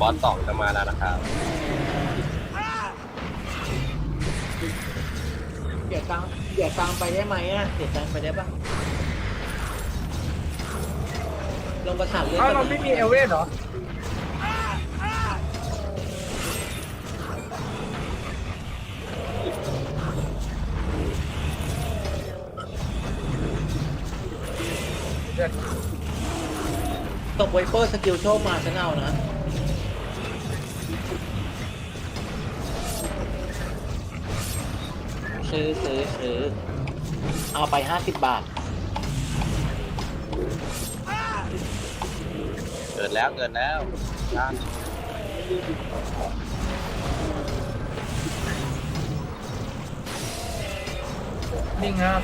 บอสสองจะมาแล้วนะครับเดี๋ยวตังเดี๋ยวตังไปได้ไหมอะเดี๋ยวตังไปได้ปะลงประสานเรื่องอ้าวกัเรานไม่มีเอลเว่นเหรอเดี๋ยวตบไวเปอร์สกิลโชคมาฉันเอานะ ซื้อซื้อซื้อเอาไปห้าสิบบาท เกิดแล้วเกิดแล้วด้านนิ่งครับ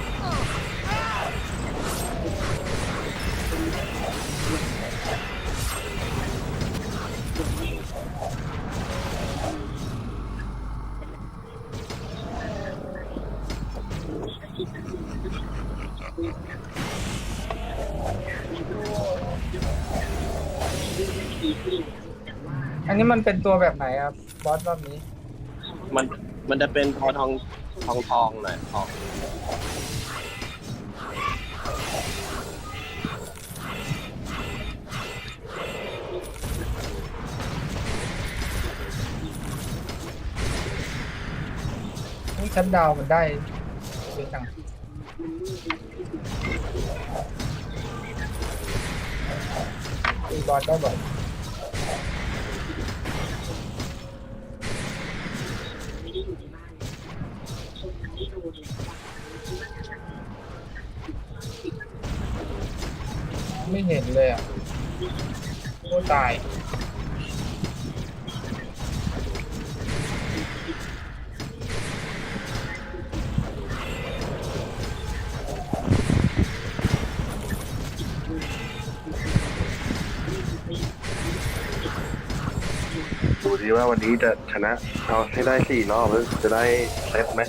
อันนี้มันเป็นตัวแบบไหนครับบอสรอบนี้ มันมันจะเป็นทองทองทองทองหน่อยทองนี่ชัดดาวน์มันได้เยอะจัง ตีบอลได้บ่อยไม่เห็นเลยอะโคตรตาย ดูสิว่าวันนี้จะชนะเอาให้ได้สี่รอบแล้วจะได้เซตไหม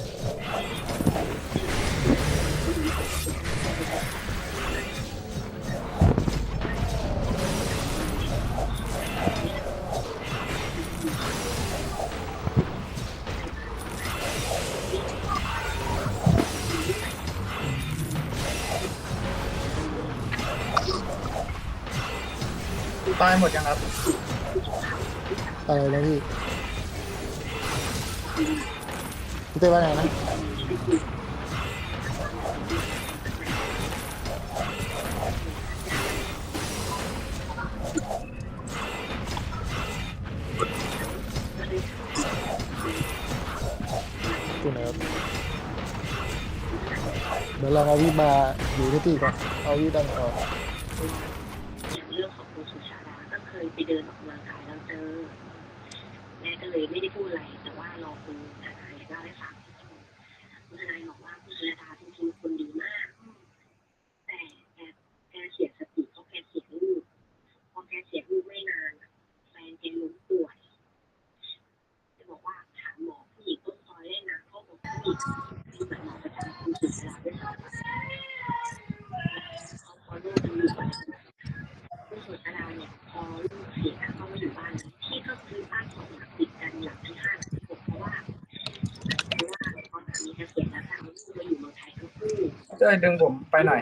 ตายหมดยังครับ อะไรนะพี่พี่เต้ว่าไงนะตัวไหนครับเดี๋ยวลองเอาวิมาอยู่ที่ตีก่อน เอาวิดันออก อย่างเรื่องของคุณสุชาดาก็เคยไปเดินออกกำลังกายแล้วเจอ แม่ก็เลยไม่ได้พูดอะไร แต่ว่ารอคุณทนายเล่าให้ฟังคุณทนายบอกว่าคุณสุชาดาจริงๆคนดีมาก แต่แกแกเสียสติเพราะแกเสียลูกพอแกเสียลูกไม่นานอะแฟนแกล้มป่วยจะบอกว่าถามหมอผู้หญิงต้นซอยได้นะเขาบอกผู้หญิงที่เหมือนหมอประจำคุณสุชาดาด้วยซ้ำเขาพอลูกมันอยู่กับ คุณสุชาดาเนี่ย พอลูกเสียเขามาอยู่บ้านที่ก็ซื้อบ้านสองหลังติดกันหลังที่ห้าหลังที่หกเพราะว่าเพราะว่าตอนสามีเกษียณแล้วค่ะลูกมาอยู่เมืองไทยทั้งคู่เจ้ดึงผมไปหน่อย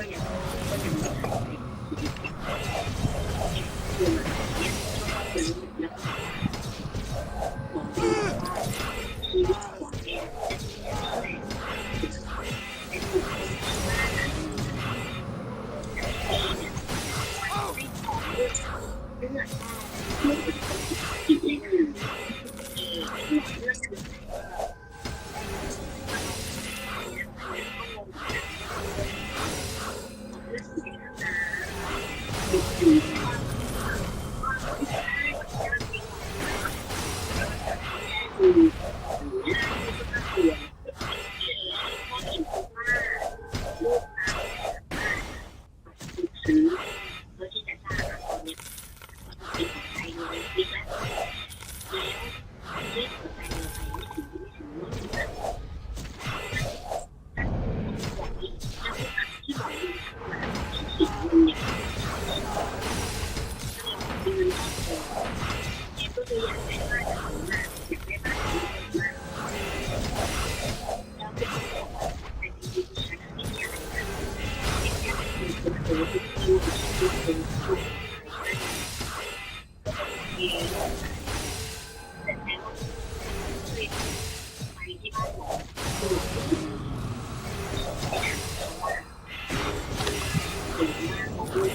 น่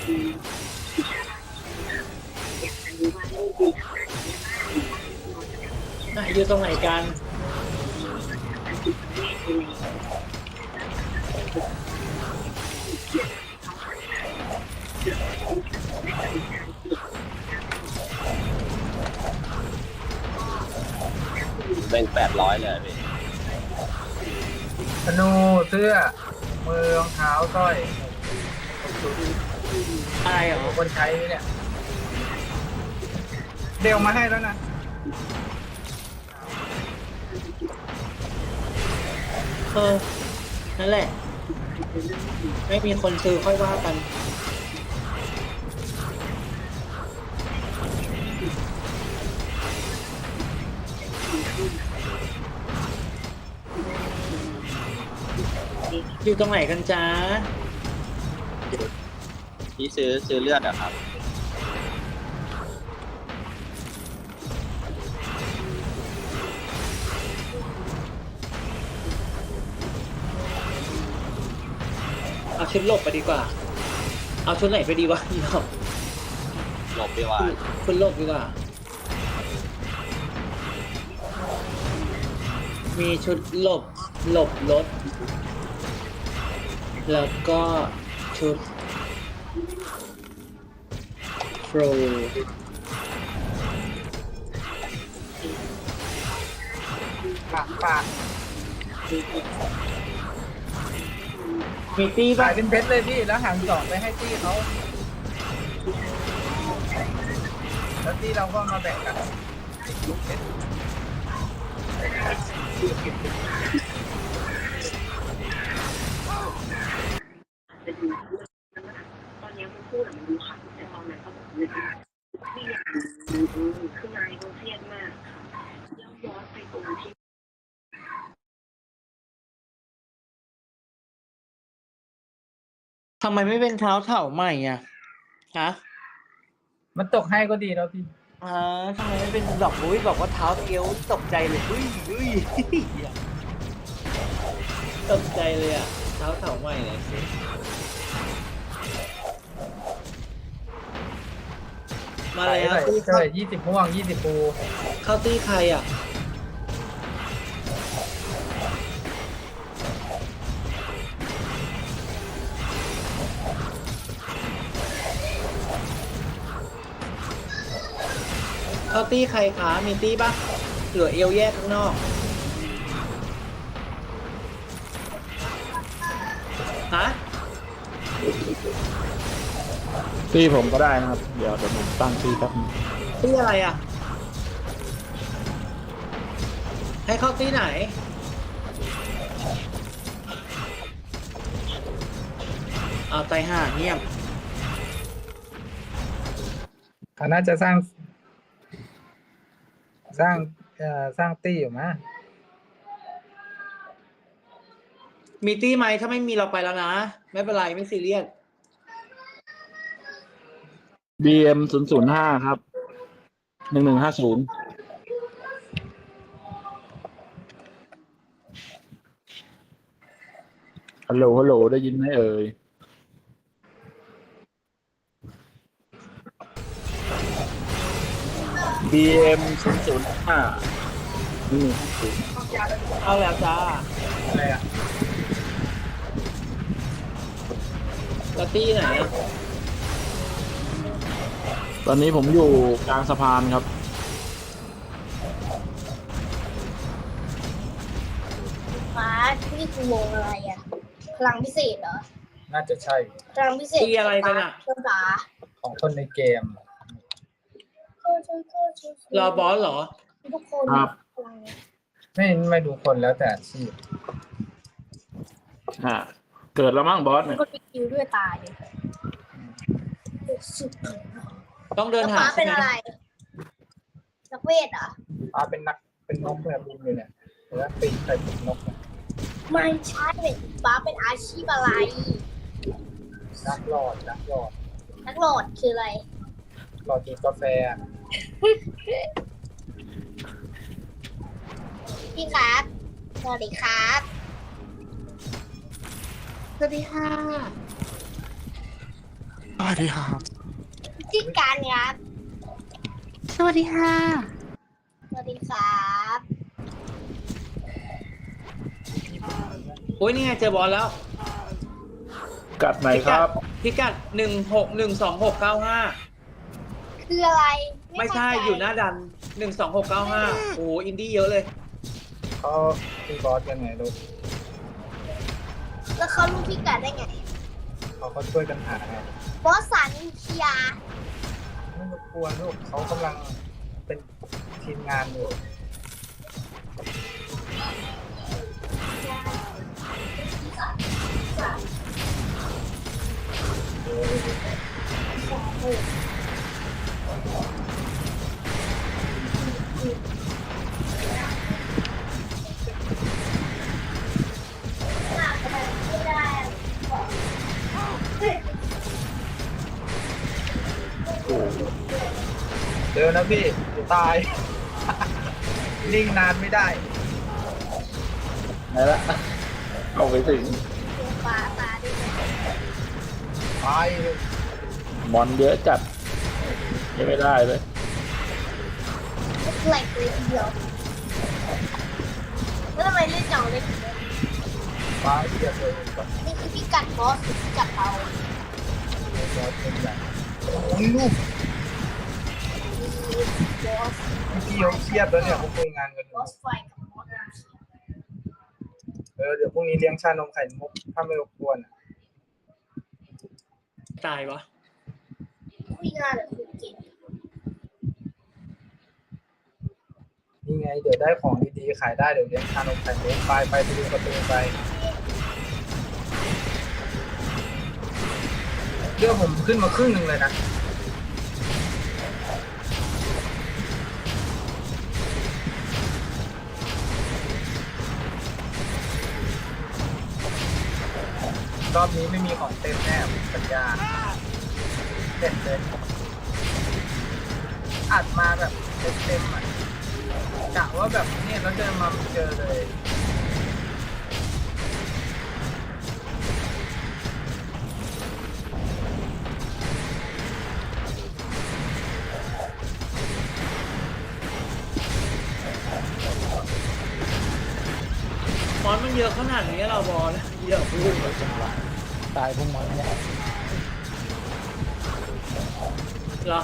ะอยู่ตรงไหนกันเป็นแปดร้อยเลยพี่ธนูเสื้อ มือรองเท้าสร้อยะไรเหรอคนใช้ไหมเนี่ย เดวมาให้แล้วนะ เออนั่นแหละ ไม่มีคนซื้อค่อยว่ากัน อยู่ตรงไหนกันจ้า พี่ซื้อซื้อเลือดอะครับ เอาชุดหลบไปดีกว่า เอาชุดไหนไปดีวะพี่น้องหลบดีกว่าชุดหลบดีกว่า มีชุดหลบหลบรถ แล้วก็ชุด โฟรปากปากมีตี้ขาป่ะยเป็นเพชรเลยพี่ แล้วหางสองไปให้ตี้เขาแล้วตี้เราก็มาแบ่งกันเพชร จะดูตอนนี้มันพูดอะมันดูขำแต่ตอนนั้นก็แบบนึกไม่อยากดูคือนายก็เครียดมากค่ะแล้วย้อนไปตรงที่ ทำไมไม่เป็นเท้าเถ่าใหม่อะฮะมันตกให้ก็ดีแล้วพี่อ่าทำไมไม่เป็นดอกอุ้ยบอกว่าเท้าเอวตกใจเลยอุ้ยอุ้ยตกใจเลยอะเท้าเถ่าใหม่เลยสิมาแล้วใส่ตี้ใส่ยี่สิบม่วงยี่สิบปูเข้าตี้ใครอะ เข้าตี้ใครคะมีตี้ปะเหลือเอวแยกข้างนอกฮะตีผมก็ได้นะครับ เดี๋ยวเดี๋ยวผมตั้งตีแป๊บนึงตี้อะไรอะ ให้เข้าตี้ไหน เอาไตห่าเงียบ เขาน่าจะสร้าง สร้างเอ่อสร้างตี้อยู่มะมีตี้ไหมถ้าไม่มีเราไปแล้วนะ ไม่เป็นไรไม่ซีเรียสดีเอ็มศูนย์ศูนย์ห้าครับหนึ่งหนึ่งห้าศูนย์ฮัลโหลฮัลโหลได้ยินไหมเอ่ย DM ศูนย์ศูนย์ห้านี่เอาแล้วจ้า อะไรอะแล้วตี้ไหนอะตอนนี้ผมอยู่กลางสะพานครับ ฟ้านี่คือวงอะไรอะ พลังพิเศษเหรอ น่าจะใช่พลังพิเศษตี้อะไรกันอะเครื่องฟ้าของคนในเกม รอบอสเหรอ ทุกคนครับพลังนี้ไม่ไม่ดูคนแล้วแต่อาชีพอ่าเกิดแล้วมั้งบอสมันเนี่ย ก็ติดคิวด้วยตายเลยสุดต้องเดินแล้วหาฟ้าใช่เป็นไหมอะไรนักเวทเหรอฟ้าเป็นนักเป็นนกแบบบินอยู่เนี่ยแล้วปีกใส่ปีกนกเนี่ยไม่ใช่ฟ้าเป็นอาชีพอะไร นักหลอดนักหลอดนักโหลดคืออะไรหลอดกินกาแฟอะ พี่ครับสวัสดีครับ สวัสดีค่ะสวัสดีครับชื่อการครับ สวัสดีค่ะ สวัสดีครับโอ้ยนี่ไงเจอบอลแล้ว กัดไหนครับ พิกัดหนึ่งหกหนึ่งสองหกเก้าห้า คืออะไร ไม่ใช่เข้าจอยู่หน้าดันหนึ่งสองหกเก้าห้าโอ้อินดี้เยอะเลย เขาตีบอสยังไงลูกแล้วเขารู้พิกัดได้ไง เขาเขาช่วยกันหาไงบอสสันเคียร์ไม่รบกวนลูกเขากำลังเป็นทีมงานอยู่ เร็วนะพี่ตาย นิ่งนานไม่ได้ไหนละเอาไปถึงตัวปลาปลาด้วยนะไปเลยมอนเยอะจัดยังไม่ได้เลย แหลกเลยทีเดียวแล้วทำไมเล่นจังเล็กไปเดียวเลยก่อนนี่คือพิกัดบอสหรือพิกัดเราบอสเป็นใหญ่โอ้ยลูกมีบอสพี่เขาเครียดแล้วเนี่ยเขาคุยงานกันอบยู่อสไฟกับบอสน้ำเขียวเออเดี๋ยวพรุ่งนี้เลี้ยงชานมไข่มุกถ้าไม่รบกวนอะตายวะคุยงานหรือคุยเก่ง นี่ไง เดี๋ยวได้ของดีๆขายได้เดี๋ยวเลี้ยงชานมไข่มุกไปไปไปดูประตูไปเรื่องผมขึ้นมาครึ่งหนึ่งเลยนะรอบนี้ไม่มีของเต็มแน่ผมสัญญาเต็มเลยอัดมาแบบเต็มๆอะ กะว่าแบบเนี่ยเราเดินมาเจอเลยมอนมันเยอะขนาดนี้เราบอลเยอะพูดตายพวกมันเนี่ยเหรอ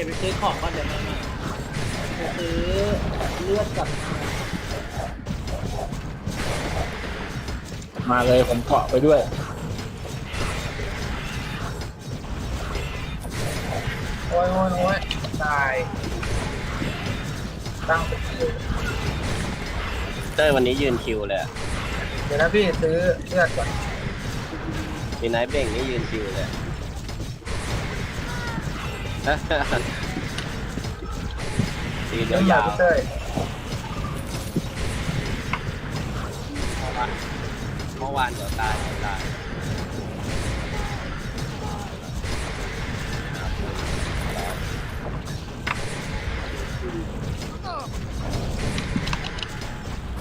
ดี๋ยวไปซื้อของก่อนเดี๋ยวมาใหม่ไปซื้อเลือดกับมาเลยผมเกาะไปด้วย โอ้ยโอ้ยโอ้ยตาย ตั้งเป็นคิวเต้ยวันนี้ยืนคิวเลยอะเดี๋ยวนะพี่ซื้อเลือดก่อน มีไนท์เบ่งนี่ยืนคิวเลยตีเดี๋เดียยววอยายาวพี่เต้ยเมื่อวานเดี๋ยวตายเดี๋ยวตาย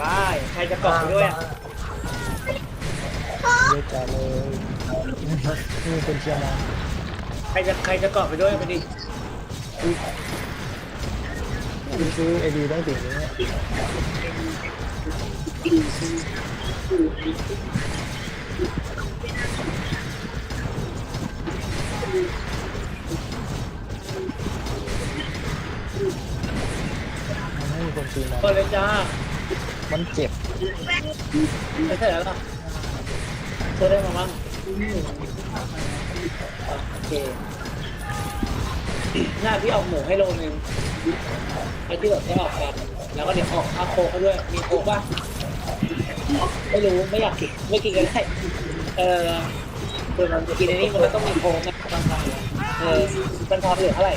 บายใครจะเกาะไปด้วยอะเยอะจังเลยนี่เป็นเชียร์มา ใครจะใครจะเกาะไปด้วยไปดิคุณซื้อไอดีตั้งติดนี้มันไม่มีคนซื้อมาเปิดเลยจ้ามันเจ็บไม่ใช่แล้วล่ะเธอได้มาบ้าง โอเคหน้าพี่ออกหมูให้โลนึงไอ้ที่แบบได้ออกกัน แล้วก็เดี๋ยวออกอาโคเขาด้วย มีโคป่ะ ไม่รู้ ไม่อยากกิน ไม่กินก็ได้ เออคือมันจะกินในนี้มันก็ต้องมีโคนะบางครั้งเออมันพอเหลือเท่าไหร่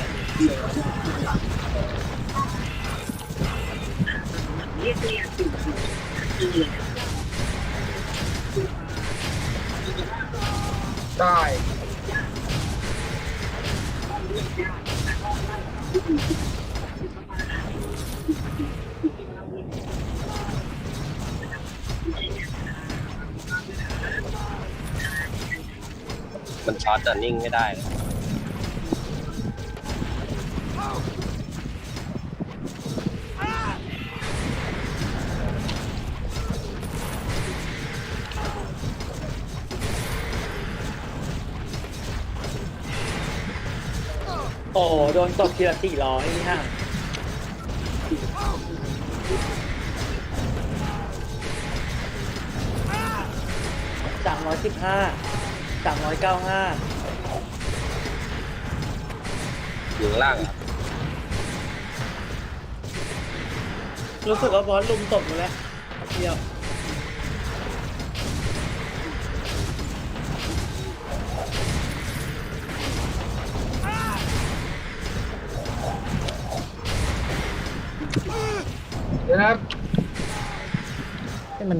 ได้มันช็อตแต่นิ่งไม่ได้เลย โหโดนตบทีละสี่ร้อยนี่ฮะสามร้อยสิบห้าสามร้อยเก้าห้าอยู่ข้างล่างอะรู้สึกว่าบอสลุมตบหมดแล้วเดียว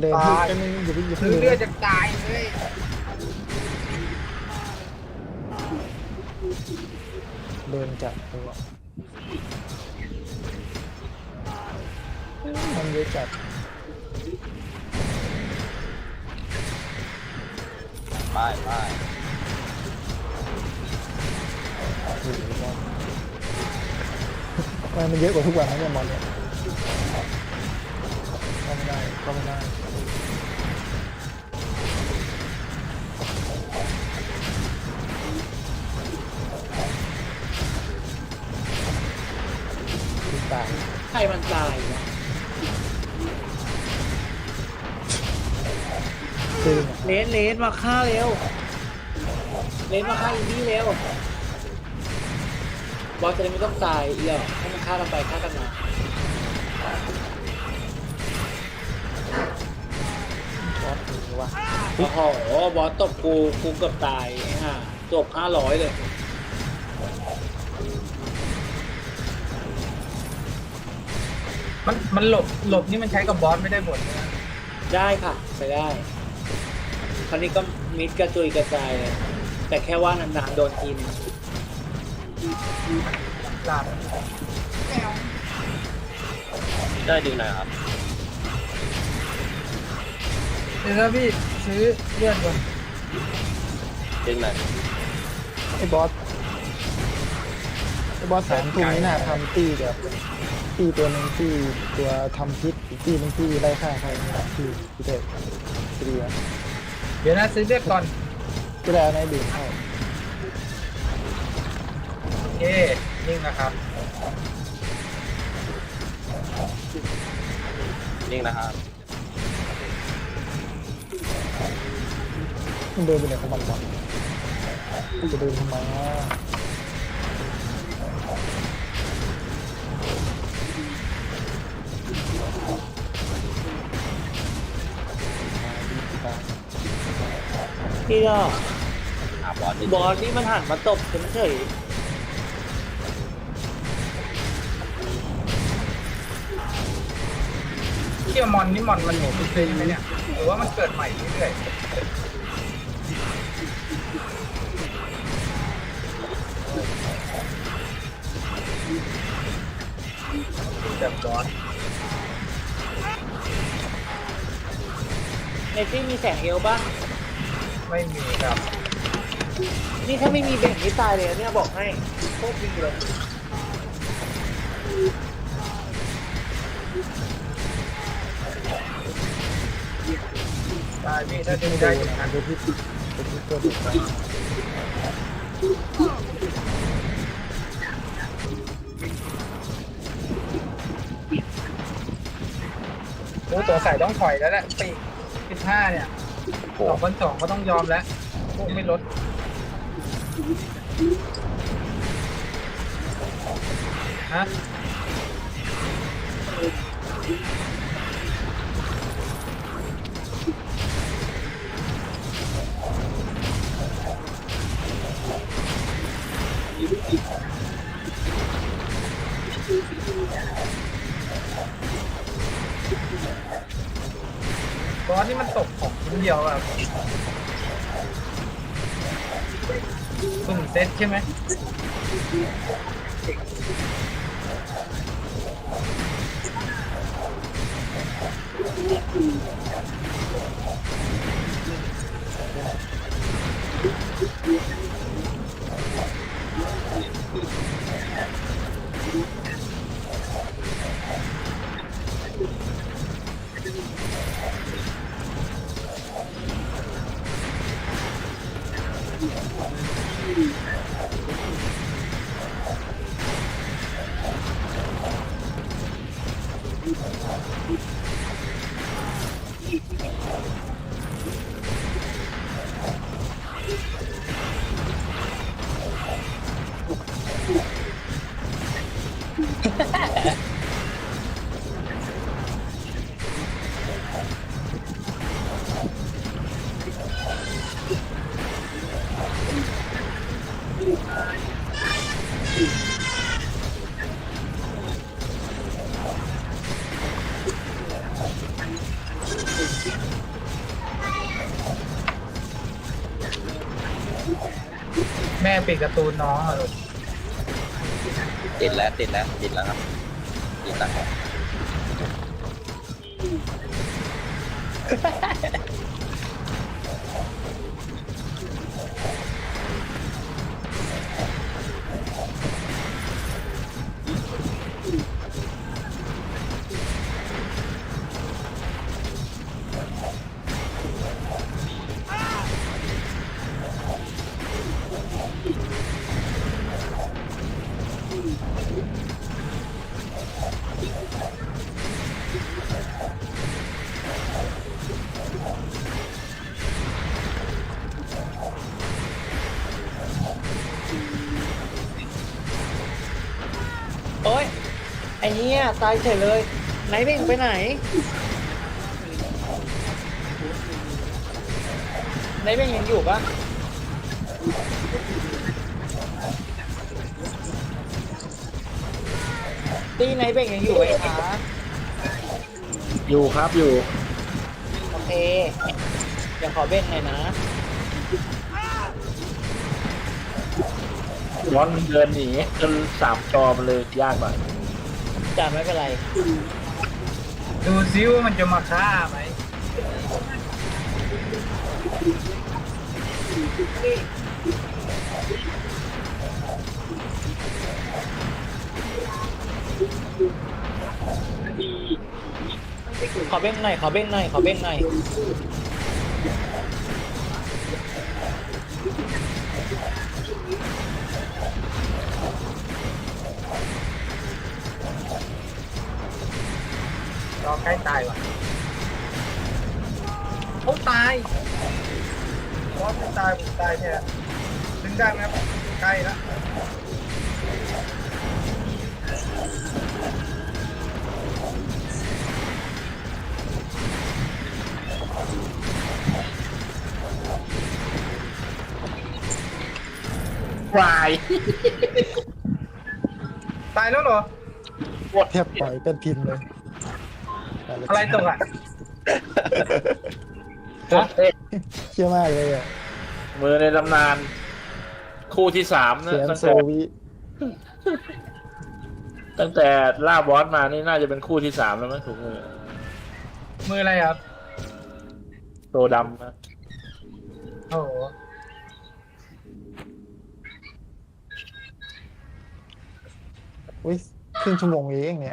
เดินตายให้มันอย่าเพิ่งอย่าเพิ่ซื้งอเดิเลือดนจะตายเลยเดินจับตัวมันเยอะจัดไปไปโอ้โหบอลทำไมมันเยอะกว่าทุกวันนะเนี่ยบอลเนี่ยเข้าไม่ได้เข้าไม่ได้ตายใครมันตายวะจริงเลนเลนมาฆ่าเร็วเลนมาฆ่าอินดี้เร็วบอสจะได้ไม่ต้องตายเอีกแล้วให้มันฆ่ากันไปฆ่ากันมา บอสหนีว่ะโอ้โหบอสตบกูกูเกือบตายไอ้ห่าจบห้าร้อยเลยมันมันหลบหลบนี่มันใช้กับบอสไม่ได้ผลนะได้ค่ะใช้ได้คราวนี้ก็มิดกระจุยกระจายเลยแต่แค่ว่านานๆโดนทีนึงลาดได้ดึงหน่อยครับ เดี๋ยวนะพี่ซื้อเลือดก่อนดึงหน่อยไอ้บอสไอ้บอสแสนทุ่มนี่น่าทำตีแบบตีตัวหนึ่งที่ตัวทำพิษอีกตีหนึงที่ไล่ฆ่าใครนี่แหละที่ที่เด็กที่ดีนะเดี๋ยวนะซื้อเลือดก่อนก็ได้เอาในดื่มเข้าโอเคนิ่งนะครับนิ่งนะครับ มันเดินไปไหนของมันวะมันจะเดินทำไมอะมาดีตาที่ก็หาบอสดิบอสนี่มันหันมาตบฉันเฉย ยวมอนนี่มอนมันหนูเป็นฟรีไหมเนี่ยหรือว่ามันเกิดใหม่เรื่อยๆแบบบอสในที่มีแสงเอวบ้างไม่มีครับนี่ถ้าไม่มีเบ่งนี่ตายเลยนะเนี่ยบอกให้โคตรดีเลยายพี่ถ้าดึงได้อย่างนั้นรู้ตัวใส่ต้องถอยแล้วแหละปีสิบห้าเนี่ยสองพันสองก็ต้องยอมแล้วพวกไม่ลดฮะ บอสนี่มันตกของชิ้นเดียวแบบสุ่มเซตใช่ไหมอืม ปิดการ์ตูนน้องอะลูกติดแล้วติดแล้วติดแล้วครับติดแล้ว ไอ้เนี่ยตายเฉยเลยไหนเบ่งไปไหนไหนเบ่งยังอยู่ปะตีไหนเบ่งยังอยู่ไหมคะอยู่ครับอยู่ โอเคเดี๋ยวขอเบ่งหน่อยนะร้อนมันเดินหนีจนสามจอมันเลยยากหน่อย จ่าไม่เป็นไร ดูซิว่ามันจะมาฆ่าไหมขอเบ้งหน่อย ขอเบ้งหน่อย ขอเบ้งหน่อย รอใกล้ตายว่ะโอ้ตายบอสไม่ตายผมตายแท้ดึงได้ไหมครับใกล้แล้ววายตายแล้วเหรอแทบปล่อยเป็นพินเลย อะไรตกอะเชื่อมากเลยอะมือในตำนาน คู่ที่สามนะเสียนตั้งโซแต่ วิตั้งแต่ล่าบอสมานี่น่าจะเป็นคู่ที่สามแล้วมั้งถูกมือมืออะไรครับ โตดำนะโอ้โหอุ้ยครึ่งชั่วโมงเองเนี่ย